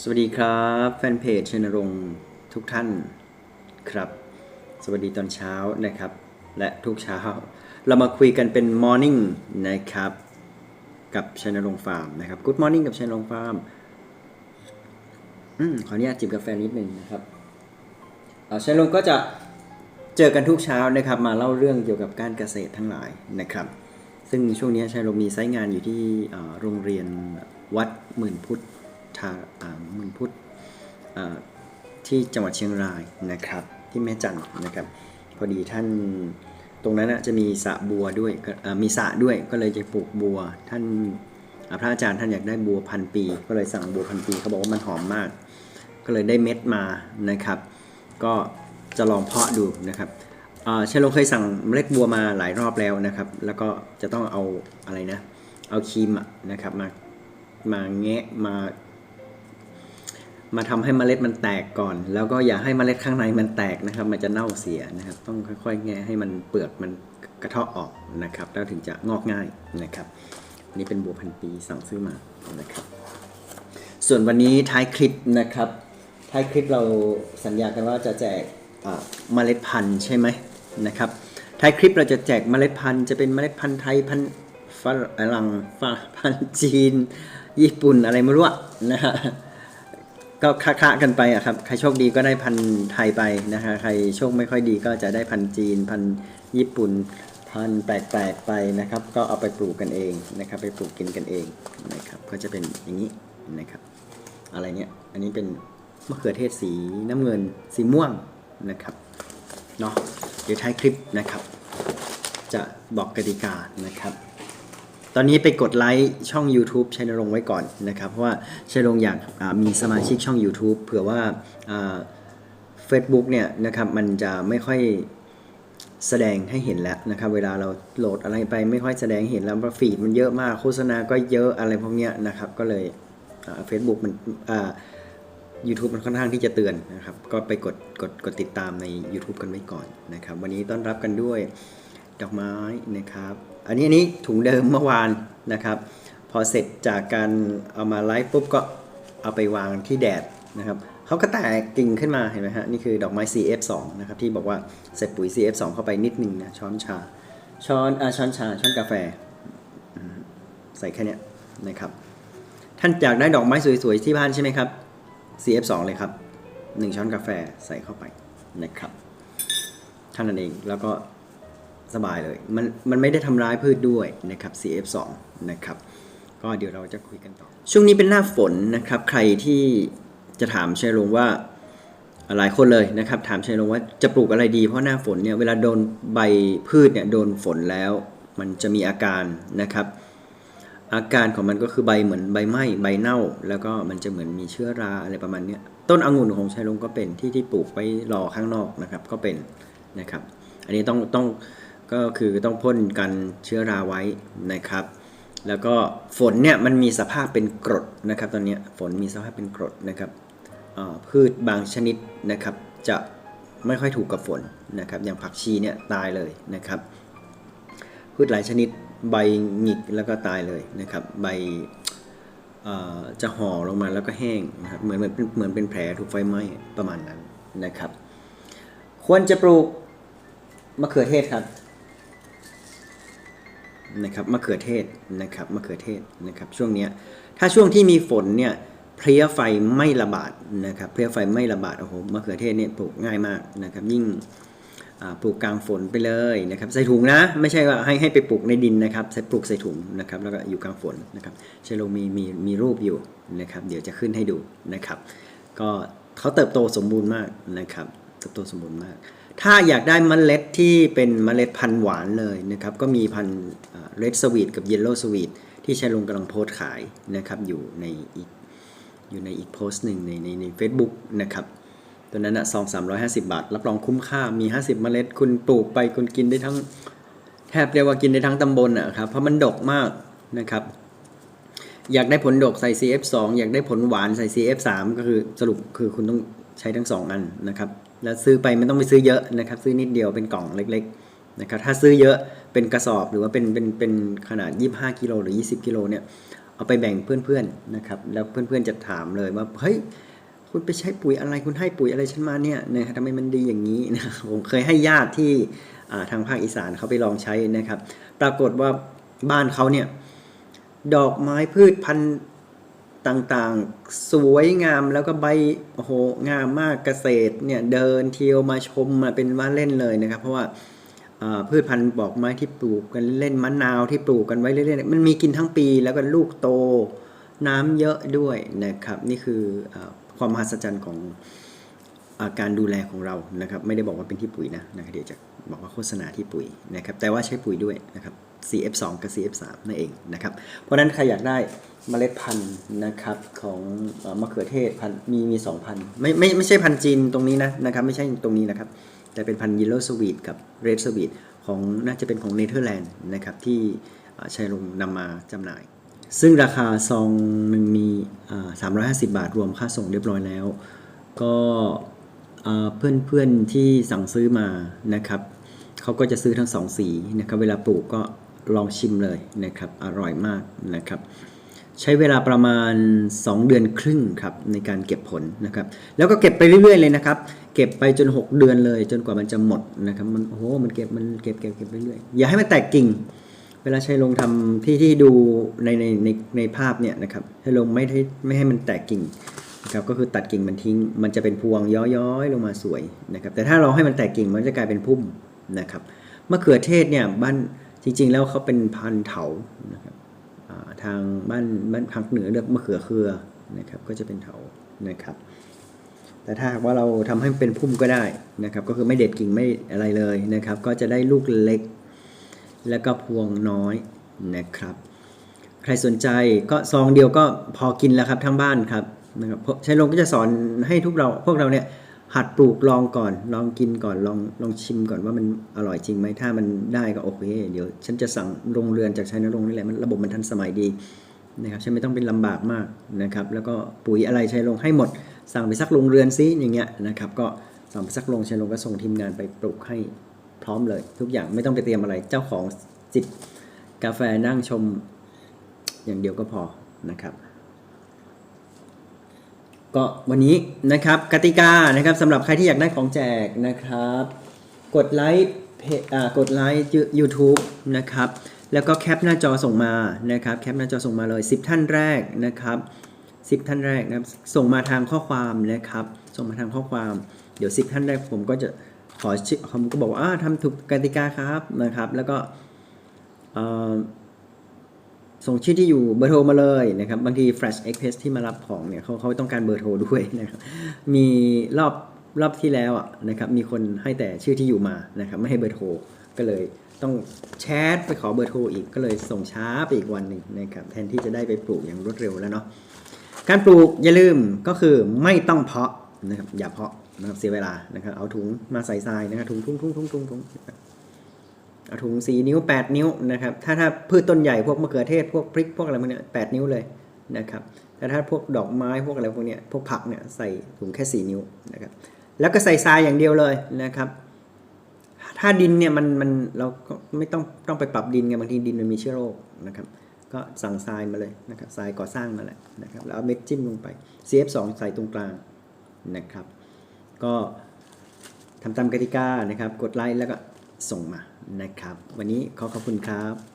สวัสดีครับแฟนเพจชนรงค์ทุกท่านครับ สวัสดีตอนเช้านะครับ และทุกเช้า เรามาคุยกันเป็นมอร์นิ่งนะครับ กับชนรงค์ฟาร์มนะครับ Good Morning กับชนรงค์ฟาร์มอืมขออนุญาตจิบกาแฟนิดนึงนะครับเอ่อชนรงค์ก็จะเจอกันทุกเช้านะครับ มาเล่าเรื่องเกี่ยวกับการเกษตรทั้งหลายนะครับ ซึ่งช่วงนี้ชายลมมีไซต์งานอยู่ที่โรงเรียนวัดหมื่นพุทธ ทาอ่ามื่นพุทธที่จังหวัดเชียงรายนะครับ ที่แม่จันนะครับ พอดีท่านตรงนั้นจะมีสระบัวด้วยมีสระด้วยก็เลยจะปลูกบัว ท่านพระอาจารย์ท่านอยากได้บัวพันปี ก็เลยสั่งบัวพันปีเขาบอกว่ามันหอมมาก ก็เลยได้เม็ดมานะครับ ก็จะลองเพาะดูนะครับเชลโลเคยสั่งเมล็ดบัวมาหลายรอบแล้วนะครับ แล้วก็จะต้องเอาอะไรนะ เอาครีมนะครับมามาแงะมา มาทำให้เมล็ดมันแตกก่อน แล้วก็อย่าให้เมล็ดข้างในมันแตกนะครับ มันจะเน่าเสียนะครับ ต้องค่อยๆ แงะให้มันเปลือกมันกระเทาะออกนะครับ แล้วถึงจะงอกง่ายนะครับอันนี้เป็นบัวพันปีสั่งซื้อมานะครับ ส่วนวันนี้ท้ายคลิปนะครับ ท้ายคลิปเราสัญญากันว่าจะแจกเมล็ดพันธุ์ใช่ไหมนะครับ ท้ายคลิปเราจะแจกเมล็ดพันธุ์จะเป็นเมล็ดพันธุ์ไทยพันธุ์ฝรั่งฝรั่งพันธุ์จีน ญี่ปุ่นอะไรไม่รู้อะนะฮะ ก็ค้าๆกันไปอะครับ ใครโชคดีก็ได้พันไทยไปนะฮะใครโชคไม่ค่อยดีก็จะได้พันจีน พันญี่ปุ่น พันแปลกๆไปนะครับ ก็เอาไปปลูกกันเองนะครับ ไปปลูกกินกันเองนะครับ ก็จะเป็นอย่างนี้นะครับ อะไรเนี่ยอันนี้เป็นมะเขือเทศสีน้ำเงิน สีม่วงนะครับเนาะเดี๋ยวท้ายคลิปนะครับ จะบอกกติกานะครับ ตอนนี้ไปกดไลค์ช่อง YouTube ชัยนรงค์ไว้ก่อนนะครับ เพราะว่าชัยนรงค์อยากมีสมาชิกช่อง YouTube เผื่อว่าเฟซบุ๊กเนี่ยนะครับมันจะไม่ค่อยแสดงให้เห็นแล้วนะครับ เวลาเราโหลดอะไรไปไม่ค่อยแสดงเห็นแล้วเพราะฟีดมันเยอะมากโฆษณาก็เยอะอะไรพวกเนี้ยนะครับ ก็เลยเฟซบุ๊กมันอ่า YouTube มันค่อนข้างที่จะเตือนนะครับ ก็ไปกดกดกดติดตามใน YouTube กันไว้ก่อนนะครับ วันนี้ต้อนรับกันด้วยดอกไม้นะครับ อันนี้อันนี้ถุงเดิมเมื่อวานนะครับ พอเสร็จจากการเอามาไลฟ์ปุ๊บก็เอาไปวางที่แดดนะครับเขาก็แตกกิ่งขึ้นมาเห็นไหมฮะนี่คือดอกไม้ CF2 นะครับที่บอกว่าใส่ปุ๋ย CF2 เข้าไปนิดนึงนะช้อนชา ช้อนอาช้อนชา ช้อนกาแฟ ใส่แค่เนี้ยนะครับ ท่านอยากได้ดอกไม้สวยๆ ที่บ้านใช่ไหมครับ CF2 เลยครับ 1 ช้อนกาแฟใส่เข้าไปนะครับท่านั้นเองแล้วก็ สบายเลย มันมันไม่ได้ทำร้ายพืชด้วยนะครับ CF2 นะครับ ก็เดี๋ยวเราจะคุยกันต่อ ช่วงนี้เป็นหน้าฝนนะครับ ใครที่จะถามชัยลงว่าหลายคนเลยนะครับ ถามชัยลงว่าจะปลูกอะไรดีเพราะหน้าฝนเนี่ยเวลาโดนใบพืชเนี่ยโดนฝนแล้ว มันจะมีอาการนะครับ อาการของมันก็คือใบเหมือนใบไหม้ใบเน่า แล้วก็มันจะเหมือนมีเชื้อราอะไรประมาณนี้ต้นองุ่นของชัยลงก็เป็นที่ที่ปลูกไว้รอข้างนอกนะครับ ก็เป็นนะครับ อันนี้ต้องต้อง ก็คือต้องพ่นกันเชื้อราไว้นะครับ แล้วก็ฝนเนี่ยมันมีสภาพเป็นกรดนะครับ ตอนนี้ฝนมีสภาพเป็นกรดนะครับพืชบางชนิดนะครับจะไม่ค่อยถูกกับฝนนะครับ อย่างผักชีเนี่ยตายเลยนะครับ พืชหลายชนิดใบหงิกแล้วก็ตายเลยนะครับ ใบจะห่อลงมาแล้วก็แห้งนะครับเหมือนเหมือนเป็นเหมือนเป็นแผลถูกไฟไหม้ประมาณนั้นนะครับ ควรจะปลูกมะเขือเทศครับ นะครับมะเขือเทศนะครับมะเขือเทศนะครับช่วงนี้ถ้าช่วงที่มีฝนเนี่ยเพลี้ยไฟไม่ระบาดนะครับเพลี้ยไฟไม่ระบาดโอ้โหมะเขือเทศเนี่ยปลูกง่ายมากนะครับยิ่งปลูกกลางฝนไปเลยนะครับใส่ถุงนะ ไม่ใช่ว่าให้ให้ไปปลูกในดินนะครับใส่ปลูกใส่ถุงนะครับแล้วก็อยู่กลางฝนนะครับเชลโลมีมีมีรูปอยู่นะครับเดี๋ยวจะขึ้นให้ดูนะครับ ก็เขาเติบโตสมบูรณ์มากนะครับเติบโตสมบูรณ์มาก ถ้าอยากได้มเมล็ดที่เป็นมเมล็ดพันธุ์หวานเลยนะครับ ก็มีพันธุ์เรดสวีทกับเยลโล่สวีทที่เชลโลกำลังโพสขายนะครับ อยู่ในอีกอยู่ในอีกโพสต์หนึ่งในในในเฟซบุ๊กนะครับตัวนั้นอะซอง350บาท รับรองคุ้มค่ามี50เมล็ด คุณปลูกไปคุณกินได้ทั้งแทบเรียกว่ากินได้ทั้งตำบลอะครับเพราะมันดกมากนะครับ อยากได้ผลดกใส่ CF2 อยากได้ผลหวานใส่ CF3 ก็คือสรุปคือคุณต้องใช้ทั้ง2อันนะครับ แล้วซื้อไปไม่ต้องไปซื้อเยอะนะครับ ซื้อนิดเดียวเป็นกล่องเล็กๆนะครับถ้าซื้อเยอะเป็นกระสอบหรือว่าเป็นเป็นเป็นขนาด 25กิโลหรือ 20กิโลเนี่ยเอาไปแบ่งเพื่อนๆนะครับแล้วเพื่อนๆจะถามเลยว่าเฮ้ยคุณไปใช้ปุ๋ยอะไรคุณให้ปุ๋ยอะไรฉันมาเนี่ยนะครับทำไมมันดีอย่างนี้นะผมเคยให้ญาติที่ทางภาคอีสานเขาไปลองใช้นะครับ ปรากฏว่าบ้านเขาเนี่ยดอกไม้พืชพันธุ์ ต่างๆ สวยงามแล้วก็ใบโอ้โหงามมากเกษตรเนี่ยเดินเที่ยวมาชมมาเป็นว่าเล่นเลยนะครับ เพราะว่าพืชพันธุ์ดอกไม้ที่ปลูกกันเล่นมะนาวที่ปลูกกันไว้เรื่อยๆมันมีกินทั้งปีแล้วก็ลูกโตน้ำเยอะด้วยนะครับ นี่คืออความมหัศจรรย์ของ การดูแลของเรานะครับ ไม่ได้บอกว่าเป็นที่ปุ๋ยนะนะครับเดี๋ยวจะบอกว่าโฆษณาที่ปุ๋ยนะครับ แต่ว่าใช้ปุ๋ยด้วยนะครับ CF2 กับ CF3 นั่นเองนะครับ เพราะนั้นใครอยากได้เมล็ดพันธุ์นะครับของมะเขือเทศพันธุ์มีมีสองพันธุ์ไม่ไม่ไม่ใช่พันธุ์จีนตรงนี้นะนะครับ ไม่ใช่ตรงนี้นะครับ แต่เป็นพันธุ์ Yellow Sweet กับ Red Sweet ของน่าจะเป็นของเนเธอร์แลนด์นะครับที่ชัยลงนำมาจำหน่าย ซึ่งราคาซองหนึ่งมีอ่า350 บาทรวมค่าส่งเรียบร้อยแล้ว ก็ เพื่อนเพื่อนๆที่สั่งซื้อมานะครับเขาก็จะซื้อทั้งสองสีนะครับ เวลาปลูกก็ลองชิมเลยนะครับ อร่อยมากนะครับ ใช้เวลาประมาณ 2 เดือนครึ่งครับในการเก็บผลนะครับ แล้วก็เก็บไปเรื่อยๆเลยนะครับ เก็บไปจน 6 เดือนเลย จนกว่ามันจะหมดนะครับ มันโอ้โหมันเก็บมันเก็บเก็บเก็บไปเรื่อยอย่าให้มันแตกกิ่ง เวลาใชัยลงทำที่ที่ดูในในในในภาพเนี่ยนะครับชัยลงไม่ให้ไม่ให้มันแตกกิ่ง นะครับก็คือตัดกิ่งมันทิ้ง มันจะเป็นพวงย้อยๆ ลงมาสวยนะครับ แต่ถ้าเราให้มันแตกกิ่งมันจะกลายเป็นพุ่มนะครับมะเขือเทศเนี่ยบ้านจริง ๆ แล้วเขาเป็นพันธุ์เถานะครับทางบ้านบ้านภาคเหนือเรียกมะเขือเครือนะครับ ก็จะเป็นเถานะครับ แต่ถ้าว่าเราทำให้เป็นพุ่มก็ได้นะครับ ก็คือไม่เด็ดกิ่งไม่อะไรเลยนะครับ ก็จะได้ลูกเล็ก แล้วก็พวงน้อยนะครับ ใครสนใจก็ซองเดียวก็พอกินแล้วครับทั้งบ้านครับ นะครับชัยลงก็จะสอนให้ทุกเราพวกเราเนี่ยหัดปลูกลองก่อน ลองกินก่อนลองลองชิมก่อนว่ามันอร่อยจริงไหมถ้ามันได้ก็โอเคเดี๋ยว ฉันจะสั่งโรงเรือนจากชัยนรงค์นี่แหละมันระบบมันทันสมัยดีนะครับฉันไม่ต้องเป็นลำบากมากนะครับ แล้วก็ปุ๋ยอะไรชัยลงให้หมด สั่งไปสักโรงเรือนซิอย่างเงี้ยนะครับ ก็สั่งไปสักโรงชัยลงก็ส่งทีมงานไปปลูกให้พร้อมเลย ทุกอย่างไม่ต้องไปเตรียมอะไรเจ้าของจิบกาแฟนั่งชมอย่างเดียวก็พอนะครับ ก็วันนี้นะครับกติกานะครับสำหรับใครที่อยากได้ของแจกนะครับ กดไลค์เพจอ่ากดไลค์ YouTube นะครับ แล้วก็แคปหน้าจอส่งมานะครับแคปหน้าจอส่งมาเลย 10 ท่านแรกนะครับ 10 ท่านแรกนะครับส่งมาทางข้อความนะครับ ส่งมาทางข้อความเดี๋ยว 10 ท่านแรกผมก็จะขอผมก็บอกว่าทำถูกกติกาครับนะครับ แล้วก็เอ่อ ส่งชื่อที่อยู่เบอร์โทรมาเลยนะครับบางที Flash Express ที่มารับของเนี่ยเขาเขาต้องการเบอร์โทรด้วยนะครับมีรอบรอบที่แล้วอะนะครับมีคนให้แต่ชื่อที่อยู่มานะครับไม่ให้เบอร์โทรก็เลยต้องแชทไปขอเบอร์โทรอีกก็เลยส่งช้าไปอีกวันหนึ่งนะครับแทนที่จะได้ไปปลูกอย่างรวดเร็วแล้วเนาะการปลูกอย่าลืมก็คือไม่ต้องเพาะนะครับอย่าเพาะนะครับเสียเวลานะครับเอาถุงมาใส่ทรายนะครับถุงทุ่งทุ่งทุ่งทุ่งทุ่ง ถุงสี่นิ้ว 8 นิ้วนะครับถ้าถ้าพืชต้นใหญ่พวกมะเขือเทศพวกพริกพวกอะไรพวกเนี้ยแนิ้วเลยนะครับแต่ถ้าพวกดอกไม้พวกอะไรพวกเนี้ยพวกผักเนี่ยใส่ถุงแค่ 4 นิ้วนะครับแล้วก็ใส่ทรายอย่างเดียวเลยนะครับ ถ้าดินเนี่ยมันมันเราก็ไม่ต้องต้องไปปรับดินไงบางทีดินมันมีเชื้อโรคนะครับก็สั่งทรายมาเลยนะครับทรายก่อสร้างมาแหละนะครับแล้วเอาเม็ดจิ้มลงไป CF2 ใส่ตรงกลางนะครับ ก็ทำตามกติกานะครับ กดไลค์แล้วก็ส่งมา นะครับ วันนี้ขอขอบคุณครับ